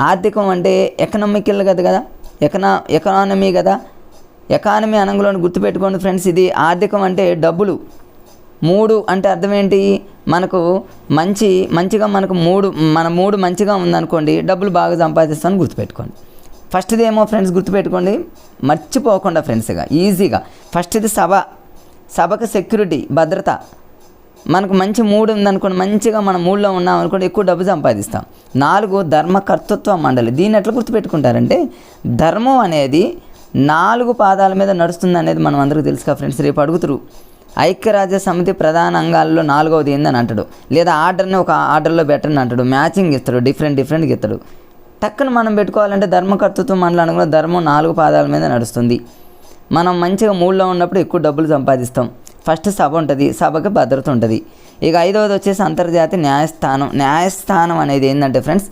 ఆర్థికం అంటే ఎకనామికల్ కదా కదా? ఎకనా ఎకానమీ కదా? ఎకానమీ అనంగులను గుర్తుపెట్టుకోండి ఫ్రెండ్స్ ఇది ఆర్థికం అంటే డబ్బులు. మూడు అంటే అర్థం ఏంటి? మనకు మంచి మంచిగా మనకు మూడు మన మూడు మంచిగా ఉందనుకోండి డబ్బులు బాగా సంపాదిస్తామని గుర్తుపెట్టుకోండి. ఫస్ట్ది ఏమో ఫ్రెండ్స్ గుర్తుపెట్టుకోండి మర్చిపోకుండా ఫ్రెండ్స్గా ఈజీగా. ఫస్ట్ది సభ. సభకు సెక్యూరిటీ భద్రత. మనకు మంచి మూడు ఉందనుకోండి మంచిగా మన మూడ్లో ఉన్నాం అనుకోండి ఎక్కువ డబ్బు సంపాదిస్తాం. నాలుగు ధర్మకర్తృత్వ మండలి. దీన్ని ఎట్లా గుర్తుపెట్టుకుంటారంటే ధర్మం అనేది నాలుగు పాదాల మీద నడుస్తుంది అనేది మనం అందరికీ తెలుసు కదా ఫ్రెండ్స్ రేపు అడుగుతురు. ఐక్యరాజ్య సమితి ప్రధాన అంగాల్లో నాలుగవది ఏందని అంటాడు. లేదా ఆర్డర్ని ఒక ఆర్డర్లో పెట్టని అంటాడు. మ్యాచింగ్ ఇస్తాడు డిఫరెంట్ డిఫరెంట్గా ఇస్తాడు. టక్కున మనం పెట్టుకోవాలంటే ధర్మకర్తృత్వం మండలి అనుకున్న ధర్మం నాలుగు పాదాల మీద నడుస్తుంది. మనం మంచిగా మూడ్లో ఉన్నప్పుడు ఎక్కువ డబ్బులు సంపాదిస్తాం. ఫస్ట్ సభ ఉంటుంది సభకి భద్రత ఉంటుంది. ఇక ఐదవది వచ్చేసి అంతర్జాతీయ న్యాయస్థానం న్యాయస్థానం అనేది ఏంటంటే ఫ్రెండ్స్